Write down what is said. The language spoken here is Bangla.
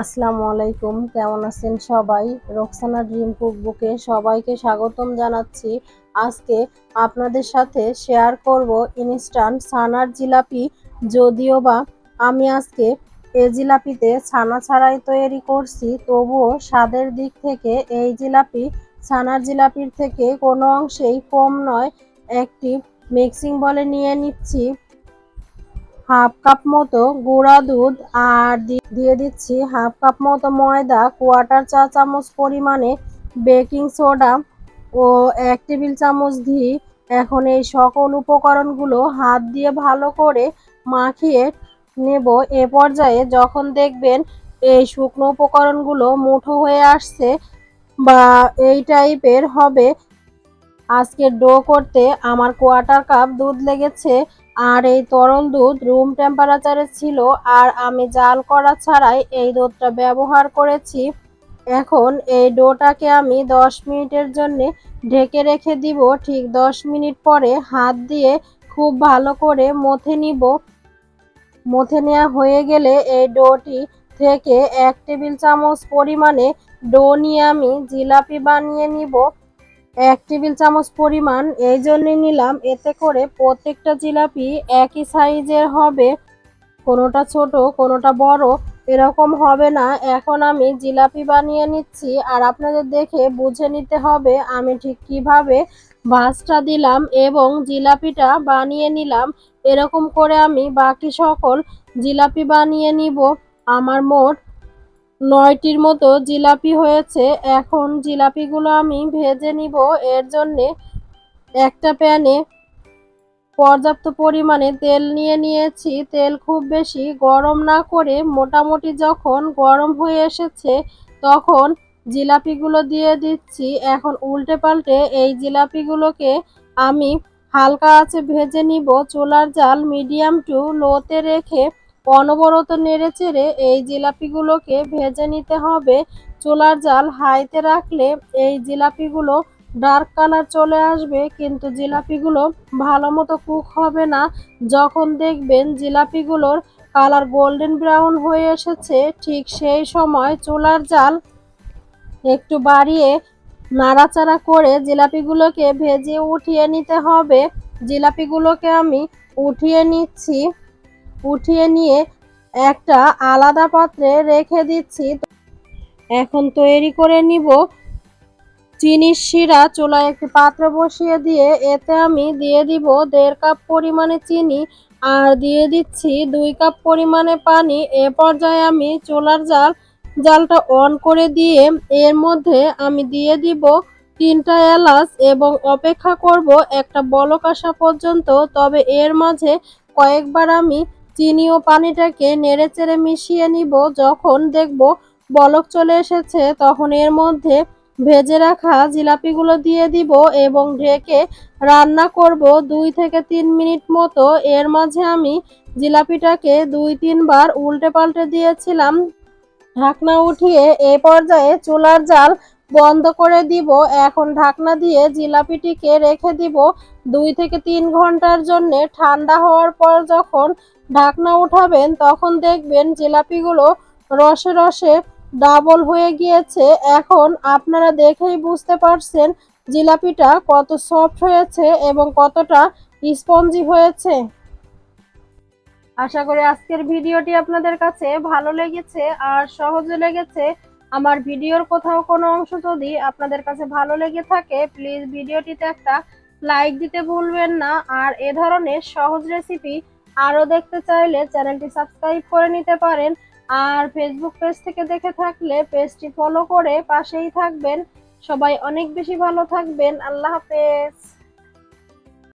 আসসালামু আলাইকুম, কেমন আছেন সবাই? রোকসানা ড্রিম কুকবুকে সবাইকে স্বাগতম জানাচ্ছি। আজকে আপনাদের সাথে শেয়ার করব ইনস্ট্যান্ট ছানার জিলাপি, যদিও বা আমি আজকে এই জিলাপিতে ছানা ছাড়াই তৈরি করছি, তবুও স্বাদের দিক থেকে এই জিলাপি ছানার জিলাপির থেকে কোনো অংশেই কম নয়। একটি মিক্সিং বলে নিয়ে নিচ্ছি। হাফ কাপ মতো গুঁড়া দুধ আর দিয়ে দিচ্ছি হাফ কাপ মতো ময়দা, কোয়ার্টার চা চামচ পরিমাণে বেকিং সোডা ও এক টেবিল চামচ ঘি। এখন এই সকল উপকরণগুলো হাত দিয়ে ভালো করে মাখিয়ে নেব। এ পর্যায়ে যখন দেখবেন এই শুকনো উপকরণগুলো মুঠো হয়ে আসছে বা এই টাইপের হবে, আজকে ডো করতে আমার কোয়ার্টার কাপ দুধ লেগেছে। আর এই তরল দুধ রুম টেম্পারেচারে ছিল, আর আমি জাল করা ছাড়াই এই দুধটা ব্যবহার করেছি। এখন এই ডোটাকে আমি দশ মিনিটের জন্য ঢেকে রেখে দিব। ঠিক দশ মিনিট পরে হাত দিয়ে খুব ভালো করে মথে নিব। মথে নেওয়া হয়ে গেলে এই ডোটি থেকে এক টেবিল চামচ পরিমাণে ডো নিয়ে আমি জিলাপি বানিয়ে নিব। এক টেবিল চামচ পরিমাণ, এই জন্য নিলাম। এতে করে প্রত্যেকটা জিলাপি একই সাইজের হবে। কোনোটা ছোট, কোনোটা বড়, এরকম হবে না। এখন আমি জিলাপি বানিয়ে নিচ্ছি। আর আপনাদের দেখে বুঝে নিতে হবে আমি ঠিক কীভাবে ভাঁজটা দিলাম এবং জিলাপিটা বানিয়ে নিলাম। এরকম করে আমি বাকি সকল জিলাপি বানিয়ে নিব। আমার মোট নয়টির মতো জিলাপি হয়েছে। এখন জিলাপিগুলো আমি ভেজে নিব। এর জন্যে একটা প্যানে পর্যাপ্ত পরিমাণে তেল নিয়ে নিয়েছি। তেল খুব বেশি গরম না করে মোটামুটি যখন গরম হয়ে এসেছে তখন জিলাপিগুলো দিয়ে দিচ্ছি। এখন উল্টে পাল্টে এই জিলাপিগুলোকে আমি হালকা আছে ভেজে নিব। চুলার জাল মিডিয়াম টু লোতে রেখে অনবরত নেড়ে চেড়ে এই জিলাপিগুলোকে ভেজে নিতে হবে। চুলার জাল হাইতে রাখলে এই জিলাপিগুলো ডার্ক কালার চলে আসবে, কিন্তু জিলাপিগুলো ভালো মতো কুক হবে না। যখন দেখবেন জিলাপিগুলোর কালার গোল্ডেন ব্রাউন হয়ে এসেছে, ঠিক সেই সময় চুলার জাল একটু বাড়িয়ে নাড়াচাড়া করে জিলাপিগুলোকে ভেজে উঠিয়ে নিতে হবে। জিলাপিগুলোকে আমি উঠিয়ে নিচ্ছি। উঠিয়ে নিয়ে একটা আলাদা পাত্রে রেখে দিচ্ছি। এখন তৈরি করে নিব চিনির শিরা। চুলায় একটি পাত্র বসিয়ে দিয়ে এতে আমি দিয়ে দিব দেড় কাপ পরিমাণে চিনি আর দিয়ে দিচ্ছি দুই কাপ পরিমাণে পানি। এ পর্যায়ে আমি চুলার জাল, জালটা অন করে দিয়ে এর মধ্যে আমি দিয়ে দিব তিনটা এলাচ এবং অপেক্ষা করব একটা বলক আসা পর্যন্ত। তবে এর মাঝে কয়েকবার আমি চিনি ও পানিটাকে নেড়ে চেড়ে মিশিয়ে নিব। যখন দেখব বলক চলে এসেছে, তখন এর মধ্যে ভেজে রাখা জিলাপিগুলো দিয়ে দিব এবং ঢেকে রান্না করব দুই থেকে তিন মিনিট মতো। এর মাঝে আমি জিলাপিটাকে দুই তিনবার উল্টে পাল্টে দিয়েছিলাম। ঢাকনা উঠিয়ে এ পর্যায়ে চুলার জাল বন্ধ করে দিব। এখন ঢাকনা দিয়ে জিলাপিটিকে রেখে দিব। দুই থেকে তিন ঘণ্টার জন্যে ঠান্ডা হওয়ার পর যখন ঢাকনা উঠাবেন, তখন দেখবেন জিলাপিগুলো রসে রসে ডাবল হয়ে গিয়েছে। এখন আপনারা দেখেই বুঝতে পারছেন জিলাপিটা কত সফট হয়েছে এবং কতটা স্পঞ্জি হয়েছে। আশা করি আজকের ভিডিওটি আপনাদের কাছে ভালো লেগেছে আর সহজে লেগেছে। আমার ভিডিওর কোথাও কোনো অংশ যদি আপনাদের কাছে ভালো লেগে থাকে প্লিজ ভিডিওটিতে একটা লাইক দিতে ভুলবেন না। আর এ ধরনের সহজ রেসিপি আরও দেখতে চাইলে চ্যানেলটি সাবস্ক্রাইব করে নিতে পারেন। আর ফেসবুক পেজ থেকে দেখে থাকলে পেজটি ফলো করে পাশেই থাকবেন। সবাই অনেক বেশি ভালো থাকবেন। আল্লাহ হাফেজ।